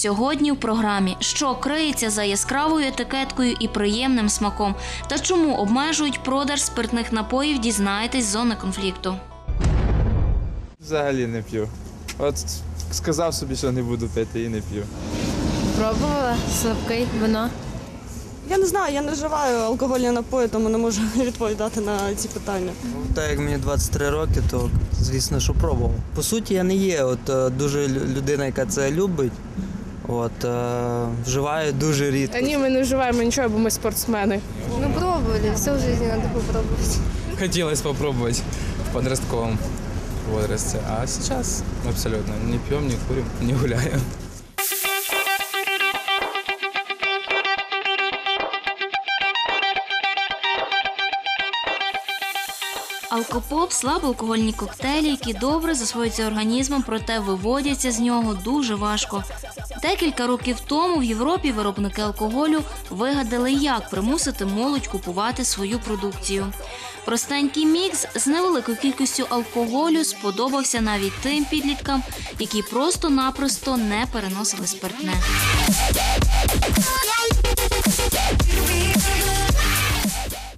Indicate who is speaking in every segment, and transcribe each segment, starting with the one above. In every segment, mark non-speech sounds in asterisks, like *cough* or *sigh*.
Speaker 1: Сьогодні в програмі, що криється за яскравою етикеткою і приємним смаком, та чому обмежують продаж спиртних напоїв, дізнаєтесь з зони конфлікту.
Speaker 2: Взагалі не п'ю. От сказав собі, що не буду пити і не п'ю.
Speaker 3: Пробувала слабкий вино.
Speaker 4: Я не знаю, я не вживаю алкогольні напої, тому не можу *laughs* відповідати на ці питання.
Speaker 5: Ну, Так як мені 23 роки, то звісно, що пробував. По суті, я не є от е, дуже людина, яка це любить. От е, вживаю дуже рідко.
Speaker 6: Та ні, ми не вживаємо нічого, бо ми спортсмени.
Speaker 3: Ну, пробовали, все в жизни надо попробовать.
Speaker 7: Хотелось попробовать в подростковом возрасте, а сейчас абсолютно не пьем, не курим, не гуляем.
Speaker 1: Алкопоп слабоалкогольні коктейлі, які добре засвоюються організмом, проте виводяться з нього дуже важко. Декілька років тому в Європі виробники алкоголю вигадали, як примусити молодь купувати свою продукцію. Простенький мікс з невеликою кількістю алкоголю сподобався навіть тим підліткам, які просто-напросто не переносили спиртне.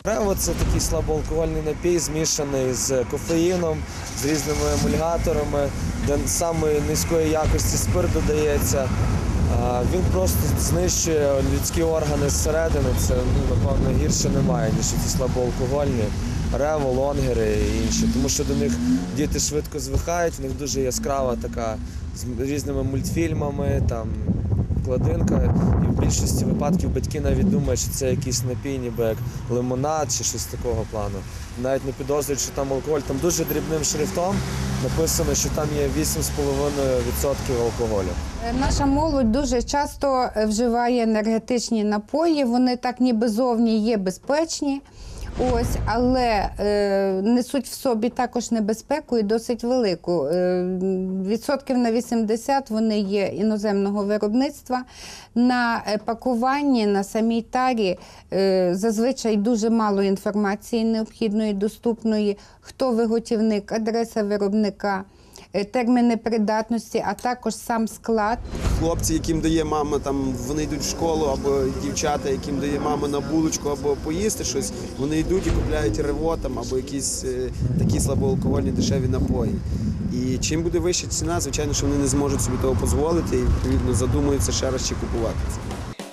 Speaker 8: Рево це такий слабоалкогольний напій, змішаний з кофеїном, з різними емульгаторами, де самої низької якості спирт додається. Він просто знищує людські органи зсередини. Це ну, напевно гірше немає, ніж ці слабоалкогольні. Рево, лонгери і інші. Тому що до них діти швидко звикають, в них дуже яскрава така з різними мультфільмами, там кладинка, і в більшості випадків батьки навіть думають, що це якийсь напій, ніби як лимонад чи щось такого плану. Навіть не підозрюють, що там алкоголь. Там дуже дрібним шрифтом написано, що там є 8,5% алкоголю.
Speaker 9: Е, Наша молодь дуже часто е, вживає енергетичні напої. Вони так ніби зовні є безпечні. Ось, але е, несуть в собі також небезпеку і досить велику. Е, відсотків на 80 вони є іноземного виробництва. На пакуванні, на самій тарі е, зазвичай дуже мало інформації необхідної, доступної, хто виготівник, адреса виробника. Е, Терміни придатності, а також сам склад.
Speaker 10: хлопці, яким дає мама, там вони йдуть в школу, або дівчата, яким дає мама на булочку, або поїсти щось, вони йдуть і купляють рево там, або якісь е, такі слабоалкогольні дешеві напої. І чим буде вища ціна, звичайно, що вони не зможуть собі того дозволити і відповідно задумуються ще раз чи купувати це.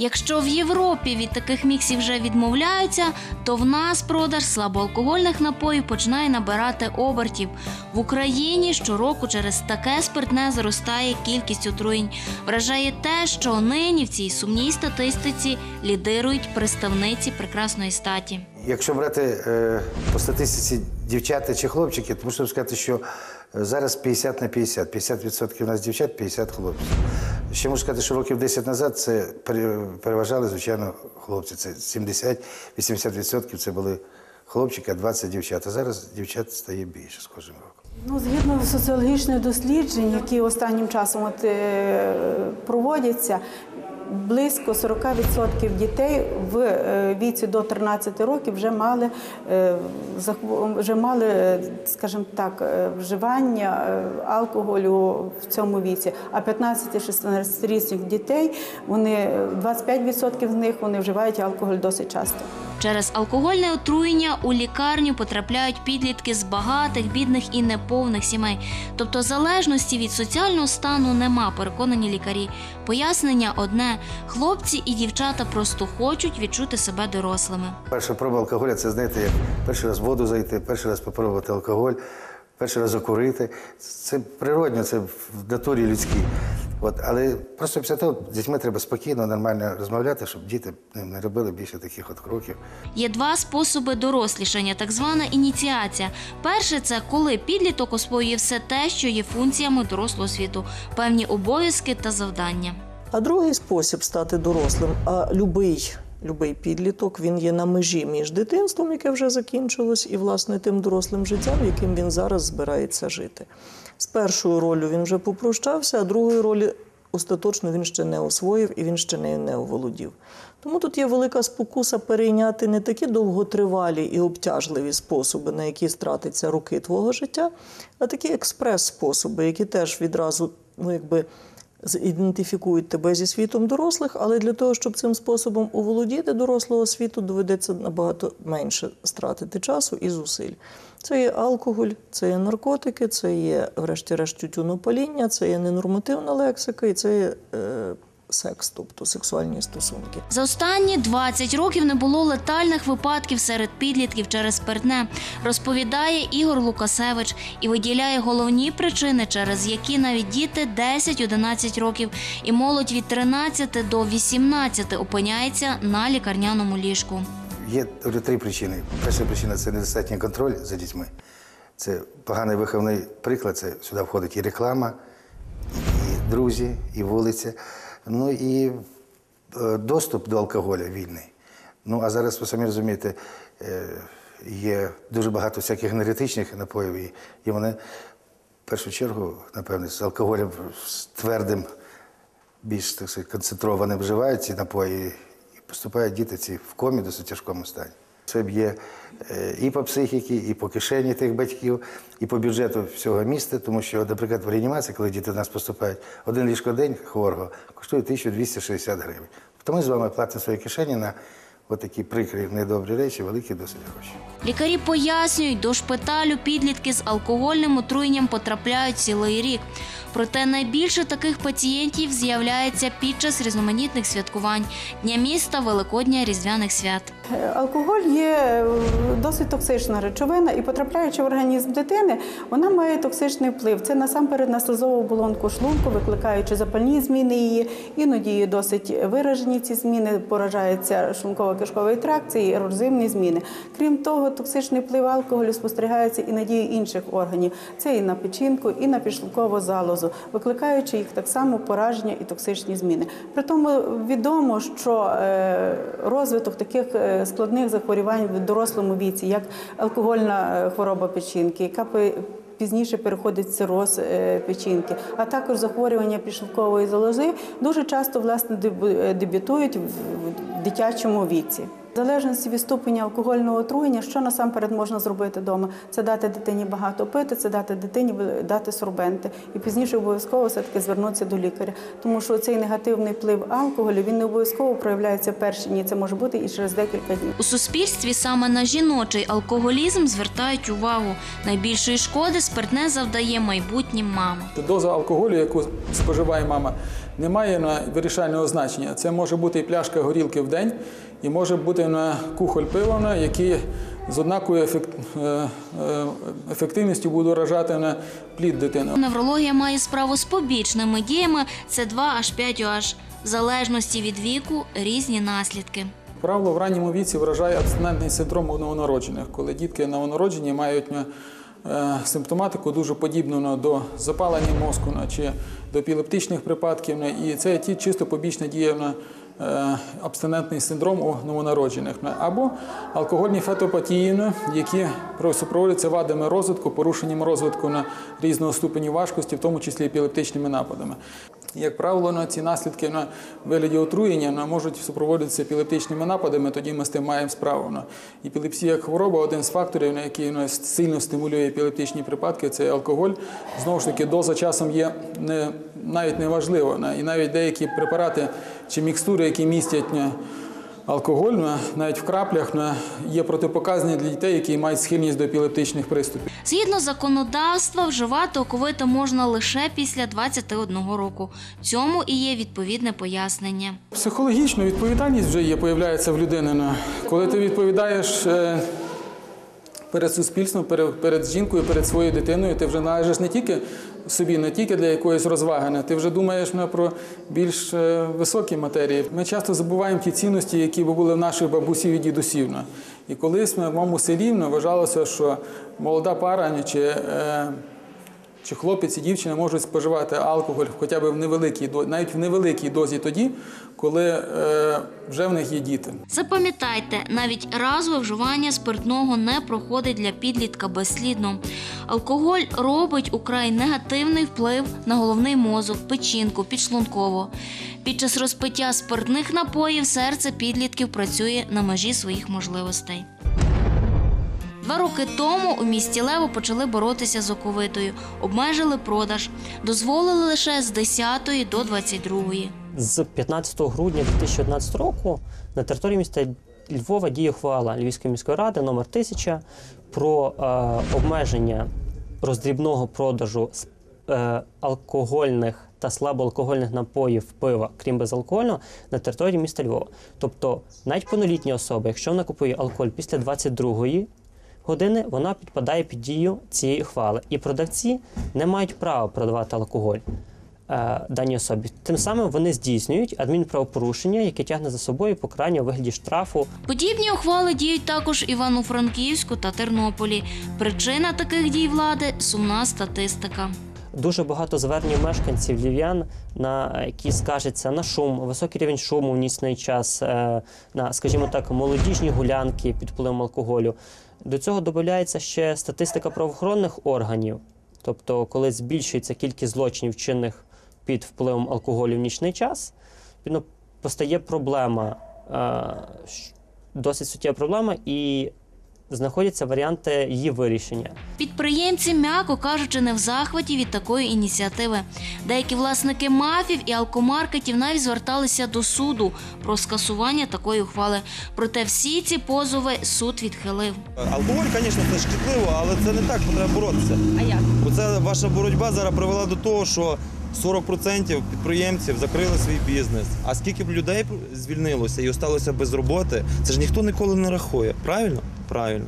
Speaker 1: Якщо в Європі від таких міксів вже відмовляються, то в нас продаж слабоалкогольних напоїв починає набирати обертів. В Україні щороку через таке спиртне зростає кількість отруєнь. Вражає те, що нині в цій сумній статистиці лідирують представниці прекрасної статі.
Speaker 11: Якщо брати е, по статистиці дівчата чи хлопчики, то можна сказати, що е, зараз 50 на 50. 50% у нас дівчат, 50 хлопців. Ще можу сказати, що років 10 назад це пере- переважали, звичайно, хлопці. Це 70-80% це були хлопчики, а 20 дівчат. А зараз дівчат стає більше з кожним роком.
Speaker 12: Ну, згідно соціологічних досліджень, які останнім часом от, е, проводяться, близько 40% дітей в е, віці до 13 років вже мали, е, вже мали, е, скажімо так, вживання алкоголю в цьому віці. А 15-16-річних дітей, вони, е, 25% з них вони вживають алкоголь досить часто.
Speaker 1: Через алкогольне отруєння у лікарню потрапляють підлітки з багатих, бідних і неповних сімей. Тобто залежності від соціального стану нема, переконані лікарі. Пояснення одне: хлопці і дівчата просто хочуть відчути себе дорослими.
Speaker 11: Перша проба алкоголя це знаєте, як перший раз в воду зайти, перший раз попробувати алкоголь, перший раз закурити. Це природньо, це в натурі людській. От, але просто після того з дітьми треба спокійно, нормально розмовляти, щоб діти не робили більше таких от кроків.
Speaker 1: Є два способи дорослішання, так звана ініціація. Перше це коли підліток освоює все те, що є функціями дорослого світу, певні обов'язки та завдання.
Speaker 13: А другий спосіб стати дорослим, а любий, любий підліток, він є на межі між дитинством, яке вже закінчилось, і власне тим дорослим життям, яким він зараз збирається жити. З першою ролью він вже попрощався, а другої ролі остаточно він ще не освоїв і він ще нею не оволодів. Тому тут є велика спокуса перейняти не такі довготривалі і обтяжливі способи, на які стратиться роки твого життя, а такі експрес-способи, які теж відразу ну, якби, ідентифікують тебе зі світом дорослих, але для того, щоб цим способом оволодіти дорослого світу, доведеться набагато менше стратити часу і зусиль. Це є алкоголь, це є наркотики, це є, врешті-решт, тютюнопаління, це є ненормативна лексика і це є е, секс, тобто сексуальні стосунки.
Speaker 1: За останні 20 років не було летальних випадків серед підлітків через спиртне, розповідає Ігор Лукасевич і виділяє головні причини, через які навіть діти 10-11 років і молодь від 13 до 18 опиняється на лікарняному ліжку.
Speaker 11: Є три причини. Перша причина це недостатній контроль за дітьми. Це поганий виховний приклад. Це сюди входить і реклама, і друзі, і вулиця. Ну і е, доступ до алкоголя вільний. Ну а зараз ви самі розумієте, е, є дуже багато всяких енергетичних напоїв, і вони в першу чергу, напевне, з алкоголем з твердим, більш так сказати, концентрованим вживають ці напої. І поступають діти ці в комі досить тяжкому стані. Це б'є е, і по психіці, і по кишені тих батьків, і по бюджету всього міста, тому що, наприклад, в реанімації, коли діти до нас поступають, один ліжко день хворого коштує 1260 гривень. Тому ми з вами платимо свої кишені на отакі прикрі, недобрі речі, великі досить гроші.
Speaker 1: Лікарі пояснюють, до шпиталю підлітки з алкогольним отруєнням потрапляють цілий рік. Проте найбільше таких пацієнтів з'являється під час різноманітних святкувань Дня міста, Великодня, Різдвяних свят.
Speaker 12: Алкоголь є е, досить токсична речовина, і потрапляючи в організм дитини, вона має токсичний вплив. Це насамперед на слизову оболонку шлунку, викликаючи запальні зміни її. Іноді є досить виражені ці зміни, поражається шлунково-кишковий тракт, є ерозивні зміни. Крім того, токсичний вплив алкоголю спостерігається і на дії інших органів. Це і на печінку, і на підшлункову залозу, викликаючи їх так само пораження і токсичні зміни. При тому відомо, що е, розвиток таких е, складних захворювань в дорослому віці, як алкогольна е, хвороба печінки, яка пізніше переходить в цироз е, печінки, а також захворювання пішовкової залози, дуже часто власне е, дебютують в в дитячому віці. В залежності від ступеня алкогольного отруєння, що насамперед можна зробити вдома, це дати дитині багато пити, це дати дитині дати сорбенти, і пізніше обов'язково все таки звернутися до лікаря, тому що цей негативний вплив алкоголю він не обов'язково проявляється перші дні. Це може бути і через декілька днів.
Speaker 1: У суспільстві саме на жіночий алкоголізм звертають увагу. Найбільшої шкоди спиртне завдає майбутнім мамам.
Speaker 14: Доза алкоголю, яку споживає мама, не має на вирішального значення. Це може бути і пляшка горілки в день, і може бути на кухоль пива, який з однаковою е, е, ефективністю буде вражати на плід дитини.
Speaker 1: Неврологія має справу з побічними діями С2 аж 5 аж в залежності від віку різні наслідки.
Speaker 14: Правило в ранньому віці вражає абстинентний синдром новонароджених, коли дітки новонароджені мають симптоматику дуже подібну до запалення мозку чи до епілептичних припадків. І це ті чисто побічна дія на е, абстинентний синдром у новонароджених. Або алкогольні фетопатії, на, які супроводжуються вадами розвитку, порушенням розвитку на різного ступені важкості, в тому числі епілептичними нападами. Як правило, ці наслідки на вигляді отруєння можуть супроводитися епілептичними нападами, тоді ми з тим маємо справу. Епілепсія як хвороба один з факторів, на який сильно стимулює епілептичні припадки, це алкоголь. Знову ж таки, доза часом є не, навіть не важлива. І навіть деякі препарати чи мікстури, які містять на, алкоголь, навіть в краплях, є протипоказані для дітей, які мають схильність до епілептичних приступів.
Speaker 1: Згідно законодавства, вживати оковито можна лише після 21 року. Цьому і є відповідне пояснення.
Speaker 14: Психологічно відповідальність вже є, появляється в людини. Коли ти відповідаєш е, перед суспільством, перед, перед жінкою, перед своєю дитиною, ти вже належиш не тільки собі, не тільки для якоїсь розваги, ти вже думаєш ну, про більш е, високі матерії. Ми часто забуваємо ті цінності, які були в наших бабусів і дідусів. І колись ми в моєму селі ну, вважалося, що молода пара чи. Чи хлопець і дівчина можуть споживати алкоголь хоча б в невеликій дозі, навіть в невеликій дозі тоді, коли е, вже в них є діти.
Speaker 1: Запам'ятайте, навіть разове вживання спиртного не проходить для підлітка безслідно. Алкоголь робить украй негативний вплив на головний мозок, печінку, підшлунково. Під час розпиття спиртних напоїв серце підлітків працює на межі своїх можливостей. Два роки тому у місті Лево почали боротися з оковитою, обмежили продаж, дозволили лише з 10 до 22.
Speaker 15: З 15 грудня 2011 року на території міста Львова діє ухвала Львівської міської ради номер 1000 про е, обмеження роздрібного продажу е, алкогольних та слабоалкогольних напоїв пива, крім безалкогольного, на території міста Львова. Тобто, навіть повнолітня особа, якщо вона купує алкоголь після 22-ї години, вона підпадає під дію цієї ухвали. І продавці не мають права продавати алкоголь е, даній особі. Тим самим вони здійснюють адмінправопорушення, яке тягне за собою покарання у вигляді штрафу
Speaker 1: Подібні ухвали діють також Івано-Франківську та Тернополі. Причина таких дій влади сумна статистика.
Speaker 15: Дуже багато звернень мешканців львів'ян, на які скажеться на шум, високий рівень шуму в нічний час, е, на, скажімо так, молодіжні гулянки під впливом алкоголю. До цього додається ще статистика правоохоронних органів. Тобто, коли збільшується кількість злочинів, вчинених під впливом алкоголю в нічний час, відповідно, постає проблема, е, досить суттєва проблема, і знаходяться варіанти її вирішення.
Speaker 1: Підприємці, м'яко кажучи, не в захваті від такої ініціативи. Деякі власники мафів і алкомаркетів навіть зверталися до суду про скасування такої ухвали. Проте всі ці позови суд відхилив.
Speaker 16: Алкоголь, звісно, це шкідливо, але це не так, треба боротися.
Speaker 1: А як?
Speaker 16: Бо це ваша боротьба зараз привела до того, що 40% підприємців закрили свій бізнес. А скільки б людей звільнилося і осталося без роботи, це ж ніхто ніколи не рахує. Правильно? Правильно.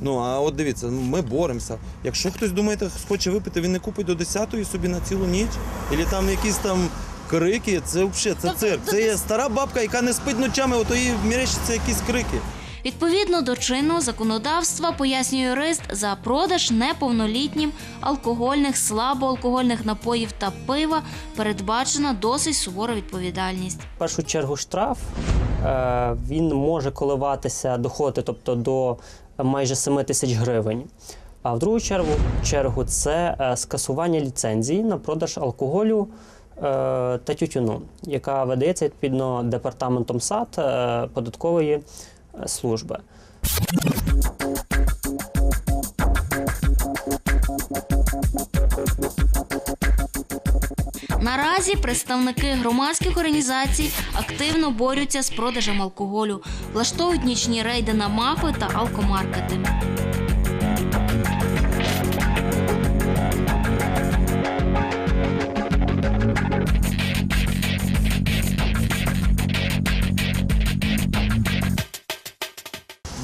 Speaker 16: Ну, а от дивіться, ну, ми боремося. Якщо хтось думаєте, хоче випити, він не купить до 10-ї собі на цілу ніч. Або там якісь там крики, це взагалі, це цирк. Це є стара бабка, яка не спить ночами, ото їй мерещаться якісь крики.
Speaker 1: Відповідно до чинного законодавства, пояснює юрист, за продаж неповнолітнім алкогольних, слабоалкогольних напоїв та пива передбачена досить сувора відповідальність.
Speaker 15: В першу чергу штраф він може коливатися, доходити тобто до майже 7 тисяч гривень. А в другу чергу, чергу це е, скасування ліцензії на продаж алкоголю е, та тютюну, яка видається відповідно департаментом САД е, податкової е, служби.
Speaker 1: Наразі представники громадських організацій активно борються з продажем алкоголю, влаштовують нічні рейди на мафи та алкомаркети.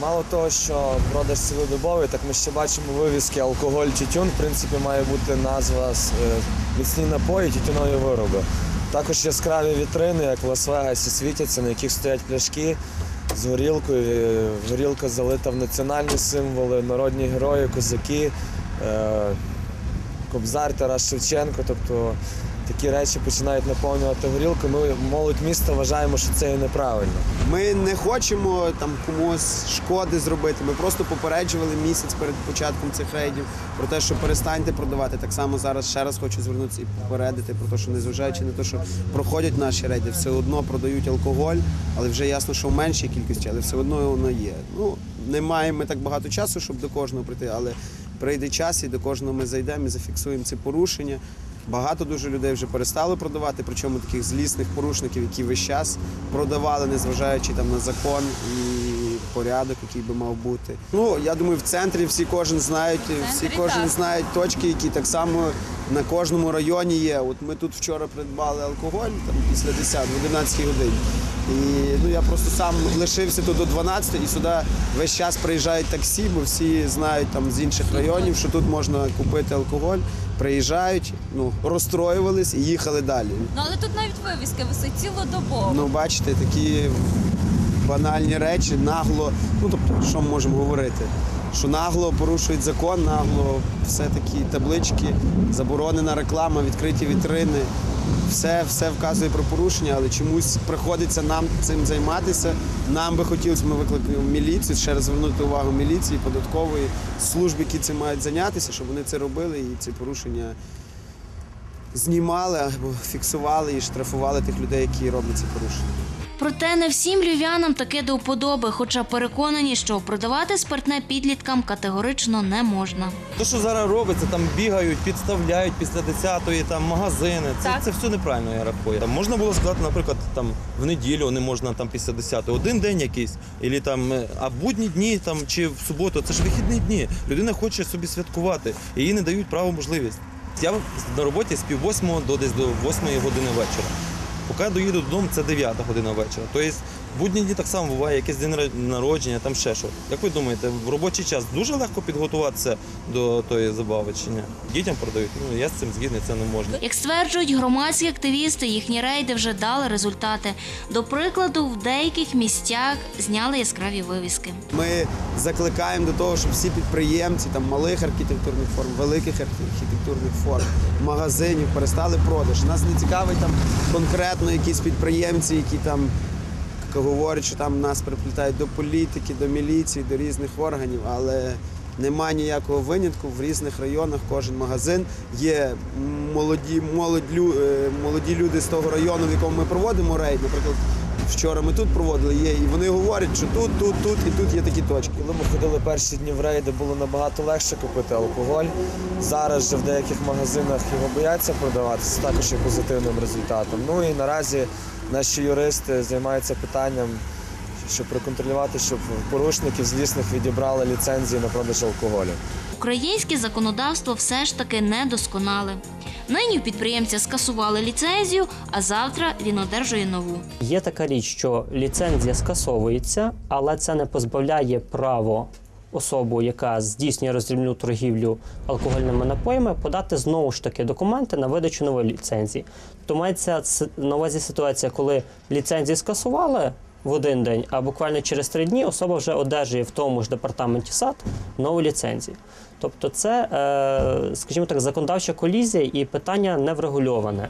Speaker 8: Мало того, що продаж цілодобовий, так ми ще бачимо вивіски алкоголь, тютюн. В принципі, має бути назва з, е, міцні напої, тютюнові вироби. Також яскраві вітрини, як в Лас-Вегасі, світяться, на яких стоять пляшки з горілкою. Е, Горілка залита в національні символи, народні герої, козаки, е, Кобзар, Тарас Шевченко. Тобто такі речі починають наповнювати горілку. Ми молодь міста вважаємо, що це неправильно.
Speaker 10: Ми не хочемо там комусь шкоди зробити. Ми просто попереджували місяць перед початком цих рейдів про те, що перестаньте продавати. Так само зараз ще раз хочу звернутися і попередити про те, що незважаючи на те, що проходять наші рейди, все одно продають алкоголь, але вже ясно, що в меншій кількості, але все одно воно є. Ну не маємо ми так багато часу, щоб до кожного прийти, але прийде час і до кожного ми зайдемо і зафіксуємо ці порушення. Багато дуже людей вже перестали продавати, причому таких злісних порушників, які весь час продавали, незважаючи там на закон і порядок, який би мав бути. Ну я думаю, в центрі всі кожен знають, всі кожен знають точки, які так само на кожному районі є. От ми тут вчора придбали алкоголь там після 10 в 11 годині. І ну я просто сам лишився тут до 12 і сюди весь час приїжджають таксі, бо всі знають там з інших районів, що тут можна купити алкоголь. Приїжджають, ну розстроювались і їхали далі.
Speaker 17: Ну але тут навіть вивіски висить цілодобово.
Speaker 10: Ну, бачите, такі банальні речі, нагло. Ну тобто, що ми можемо говорити? Що нагло порушують закон, нагло все такі таблички, заборонена реклама, відкриті вітрини. Все, все вказує про порушення, але чомусь приходиться нам цим займатися. Нам би хотілося, ми викликали міліцію, ще раз звернути увагу міліції, податкової служб, які цим мають зайнятися, щоб вони це робили і ці порушення знімали або фіксували і штрафували тих людей, які роблять ці порушення.
Speaker 1: Проте не всім львів'янам таке до вподоби, хоча переконані, що продавати спиртне підліткам категорично не можна.
Speaker 16: То, що зараз робиться, там бігають, підставляють після 10-ї там магазини. Це, це все неправильно, я рахую. Там можна було сказати, наприклад, там в неділю не можна там після 10-ї, один день якийсь, і там, е, а будні дні там чи в суботу, це ж вихідні дні. Людина хоче собі святкувати, і їй не дають право можливість. Я на роботі з пів восьмого до десь до восьмої години вечора. Поки доїду додому, це 9 година вечора. Тобто будні дні так само буває, якийсь день народження, там ще що. Як ви думаєте, в робочий час дуже легко підготуватися до тої забави чи ні? Дітям продають? Ну я з цим згідний, це не можна.
Speaker 1: Як стверджують громадські активісти, їхні рейди вже дали результати. До прикладу, в деяких місцях зняли яскраві вивіски.
Speaker 10: Ми закликаємо до того, щоб всі підприємці там малих архітектурних форм, великих архітектурних форм, магазинів перестали продаж. Нас не цікавить там конкретно якісь підприємці, які там говорять, що там нас приплітають до політики, до міліції, до різних органів, але нема ніякого винятку. В різних районах кожен магазин є молоді, молодь, е, молоді люди з того району, в якому ми проводимо рейд. Наприклад, вчора ми тут проводили, є, і вони говорять, що тут, тут, тут і тут є такі точки.
Speaker 8: Коли ми ходили перші дні в рейди, було набагато легше купити алкоголь. Зараз же в деяких магазинах його бояться продавати, це також є позитивним результатом. Ну і наразі наші юристи займаються питанням, щоб проконтролювати, щоб порушників злісних відібрали ліцензії на продаж алкоголю.
Speaker 1: Українське законодавство все ж таки недосконале. Нині підприємця скасували ліцензію, а завтра він одержує нову.
Speaker 15: Є така річ, що ліцензія скасовується, але це не позбавляє право особу, яка здійснює роздрібну торгівлю алкогольними напоями, подати знову ж таки документи на видачу нової ліцензії. То мається на увазі ситуація, коли ліцензії скасували в один день, а буквально через три дні особа вже одержує в тому ж департаменті САД нову ліцензію. Тобто, це, е, скажімо так, законодавча колізія і питання не врегульоване.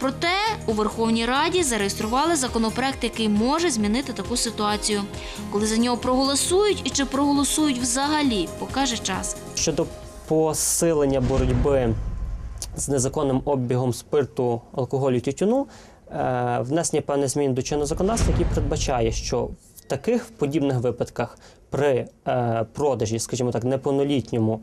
Speaker 1: Проте у Верховній Раді зареєстрували законопроект, який може змінити таку ситуацію. Коли за нього проголосують і чи проголосують взагалі, покаже час.
Speaker 15: Щодо посилення боротьби з незаконним обігом спирту, алкоголю, тютюну, е, внесення певних змін до чинного законодавства, який передбачає, що в таких подібних випадках при е, продажі, скажімо так, неповнолітньому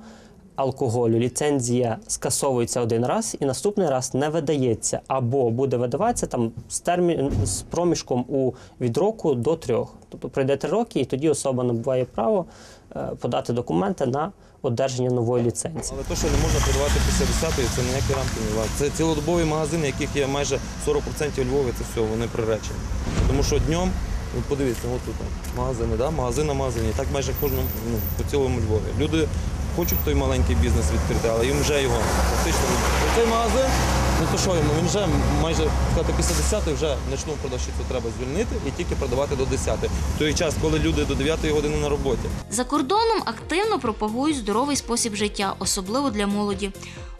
Speaker 15: алкоголю ліцензія скасовується один раз і наступний раз не видається, або буде видаватися там з термін з проміжком у від року до трьох. Тобто пройде три роки, і тоді особа набуває право подати документи на одержання нової ліцензії.
Speaker 16: Але то, що не можна продавати після 10-ї, це ніякі рамки не варто. Це цілодобові магазини, яких є майже 40% у Львові, це все, вони приречені. Тому що днем, от подивіться, от тут магазини, да? магазин на магазині, так майже кожному ну, по цілому Львові. Люди хочуть той маленький бізнес відкрити, але їм вже його фактично. Цей магазин, ну то що він вже майже сказати, після 10 вже ночну продавщицю треба звільнити і тільки продавати до 10 В той час, коли люди до 9 години на роботі.
Speaker 1: За кордоном активно пропагують здоровий спосіб життя, особливо для молоді.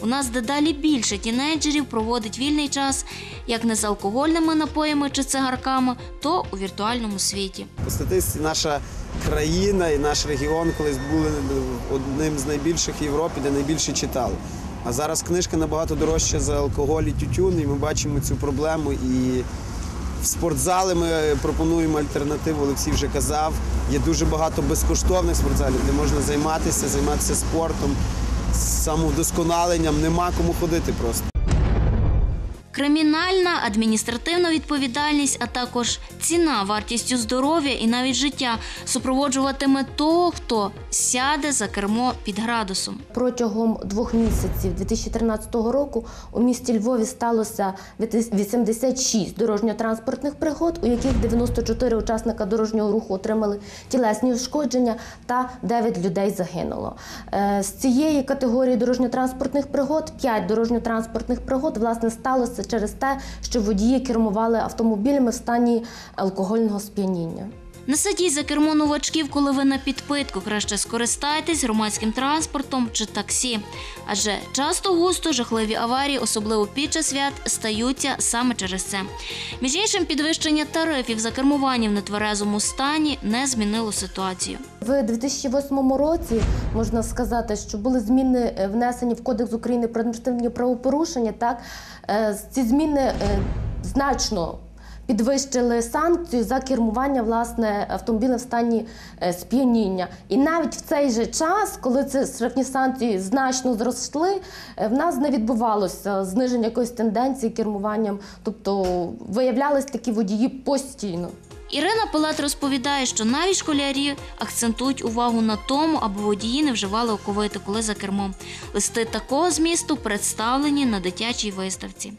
Speaker 1: У нас дедалі більше тінейджерів проводить вільний час як не з алкогольними напоями чи цигарками, то у віртуальному світі.
Speaker 10: По статистиці наша країна і наш регіон колись були одним з найбільших в Європі, де найбільше читали. А зараз книжка набагато дорожча за алкоголь і тютюн, і ми бачимо цю проблему. І в спортзали ми пропонуємо альтернативу. Олексій вже казав. Є дуже багато безкоштовних спортзалів, де можна займатися, займатися спортом, самовдосконаленням. Нема кому ходити просто.
Speaker 1: Кримінальна, адміністративна відповідальність, а також ціна вартістю здоров'я і навіть життя супроводжуватиме того, хто сяде за кермо під градусом.
Speaker 18: Протягом двох місяців 2013 року у місті Львові сталося 86 дорожньо-транспортних пригод, у яких 94 учасника дорожнього руху отримали тілесні ушкодження та 9 людей загинуло. Е, З цієї категорії дорожньо-транспортних пригод 5 дорожньо-транспортних пригод власне сталося через те, що водії кермували автомобілями в стані алкогольного сп'яніння.
Speaker 1: Не сидіть за кермо новачків, коли ви на підпитку. Краще скористайтесь громадським транспортом чи таксі. Адже часто густо жахливі аварії, особливо під час свят, стаються саме через це. Між іншим, підвищення тарифів за кермування в нетверезому стані не змінило ситуацію.
Speaker 18: В 2008 році можна сказати, що були зміни е, внесені в Кодекс України про адміністративні правопорушення. Так Е, ці зміни е, значно підвищили санкцію за кермування власне автомобілем в стані е, сп'яніння. І навіть в цей же час, коли ці штрафні санкції значно зросли, е, в нас не відбувалося зниження якоїсь тенденції кермуванням, тобто виявлялись такі водії постійно.
Speaker 1: Ірина Пилат розповідає, що навіть школярі акцентують увагу на тому, аби водії не вживали оковити, коли за кермом. Листи такого змісту представлені на дитячій виставці.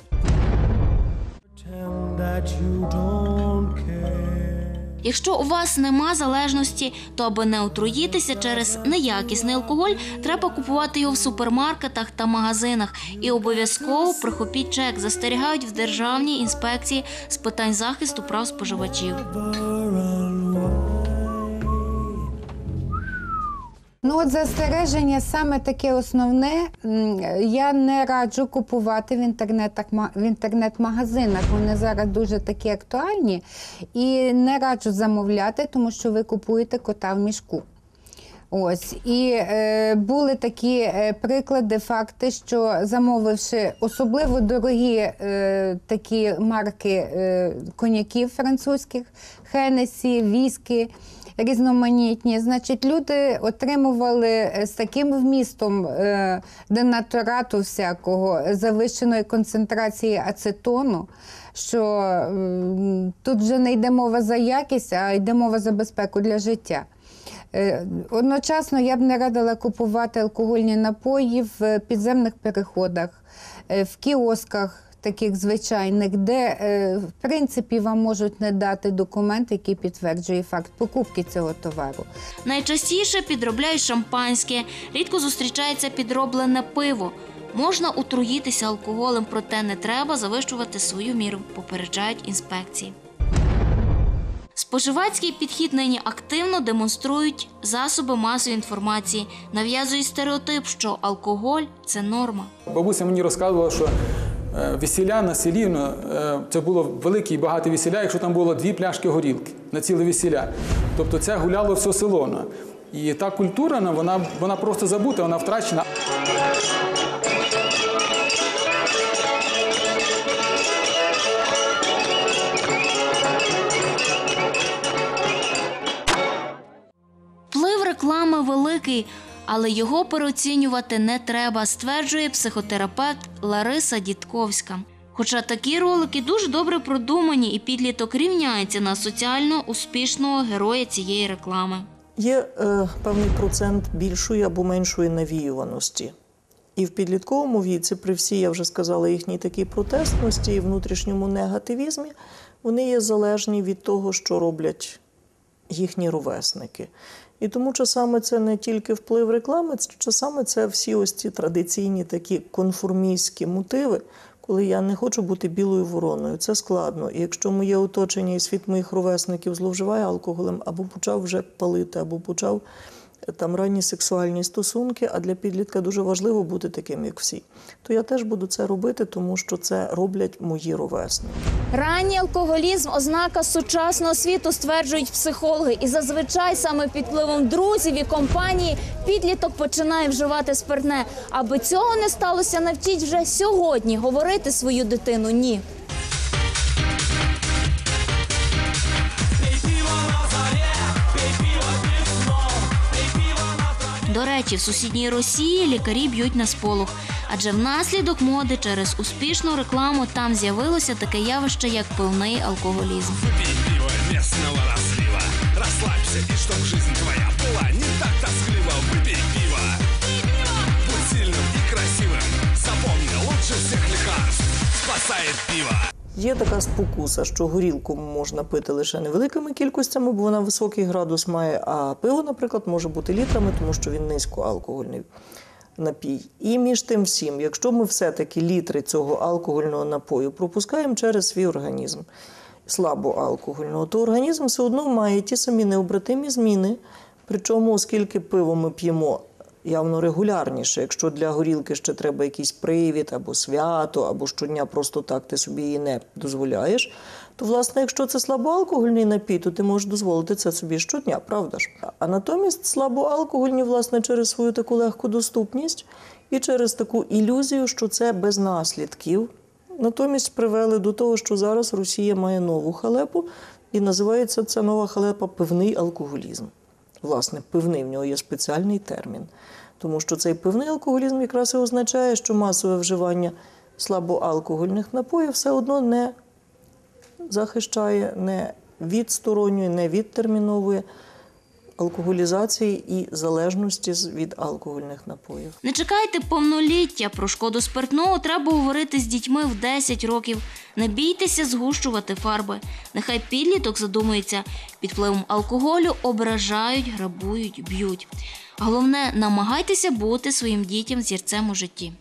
Speaker 1: Якщо у вас нема залежності, то аби не отруїтися через неякісний алкоголь, треба купувати його в супермаркетах та магазинах. І обов'язково прихопіть чек, застерігають в Державній інспекції з питань захисту прав споживачів.
Speaker 9: Ну, от застереження саме таке основне. Я не раджу купувати в інтернетах в інтернет-магазинах. Вони зараз дуже такі актуальні. І не раджу замовляти, тому що ви купуєте кота в мішку. Ось і е, були такі е, приклади, факти, що замовивши особливо дорогі е, такі марки е, коньяків французьких, Хенесі, віскі. Різноманітні, значить, люди отримували е, з таким вмістом е, денатурату всякого завищеної концентрації ацетону, що тут вже не йде мова за якість, а йде мова за безпеку для життя. Е, Одночасно я б не радила купувати алкогольні напої в підземних переходах, в кіосках таких звичайних, де е, в принципі вам можуть не дати документ, який підтверджує факт покупки цього товару.
Speaker 1: Найчастіше підробляють шампанське, рідко зустрічається підроблене пиво. Можна отруїтися алкоголем, проте не треба завищувати свою міру, попереджають інспекції. Споживацький підхід нині активно демонструють засоби масової інформації, нав'язують стереотип, що алкоголь це норма.
Speaker 14: Бабуся мені розказувала, що е, весілля на селі ну, е, це було велике і багате весілля, якщо там було дві пляшки горілки на ціле весілля. Тобто це гуляло все село. ну. І та культура, ну, вона, вона просто забута, вона втрачена.
Speaker 1: Вплив реклами великий, але його переоцінювати не треба, стверджує психотерапевт Лариса Дідковська. Хоча такі ролики дуже добре продумані, і підліток рівняється на соціально успішного героя цієї реклами.
Speaker 13: Є е, певний процент більшої або меншої навіюваності. І в підлітковому віці, при всій, я вже сказала, їхній такій протестності і внутрішньому негативізмі, вони є залежні від того, що роблять їхні ровесники. І тому часами це не тільки вплив реклами, часами це всі ось ці традиційні такі конформістські мотиви, коли я не хочу бути білою вороною. Це складно. І якщо моє оточення і світ моїх ровесників зловживає алкоголем, або почав вже палити, або почав там ранні сексуальні стосунки, а для підлітка дуже важливо бути таким, як всі, то я теж буду це робити, тому що це роблять мої ровесники.
Speaker 17: Ранній алкоголізм ознака сучасного світу, стверджують психологи. І зазвичай саме під впливом друзів і компанії підліток починає вживати спиртне. Аби цього не сталося, навчіть вже сьогодні говорити свою дитину ні.
Speaker 1: До речі, в сусідній Росії лікарі б'ють на сполох, адже внаслідок моди через успішну рекламу там з'явилося таке явище, як пивний алкоголізм.
Speaker 19: пиво местного разлива Расслабься, и чтоб жизнь твоя была не так тоскливо Выпей пиво Будь сильным и красивым Запомни, лучше всех лекарств Спасает пиво
Speaker 13: Є така спокуса, що горілку можна пити лише невеликими кількостями, бо вона високий градус має, а пиво, наприклад, може бути літрами, тому що він низькоалкогольний напій. І між тим всім, якщо ми все-таки літри цього алкогольного напою пропускаємо через свій організм слабоалкогольного, то організм все одно має ті самі необратимі зміни. Причому, оскільки пиво ми п'ємо явно регулярніше, якщо для горілки ще треба якийсь привід або свято, або щодня просто так ти собі її не дозволяєш, то, власне, якщо це слабоалкогольний напій, то ти можеш дозволити це собі щодня, правда ж? А натомість слабоалкогольні, власне, через свою таку легку доступність і через таку ілюзію, що це без наслідків. натомість привели до того, що зараз Росія має нову халепу, і називається ця нова халепа пивний алкоголізм. Власне, пивний в нього є спеціальний термін. Тому що цей пивний алкоголізм якраз і означає, що масове вживання слабоалкогольних напоїв все одно не захищає, не відсторонює, не відтерміновує алкоголізації і залежності від алкогольних напоїв.
Speaker 1: Не чекайте повноліття. Про шкоду спиртного треба говорити з дітьми в 10 років. Не бійтеся згущувати фарби. Нехай підліток задумується, під впливом алкоголю ображають, грабують, б'ють. Головне, намагайтеся бути своїм дітям зірцем у житті.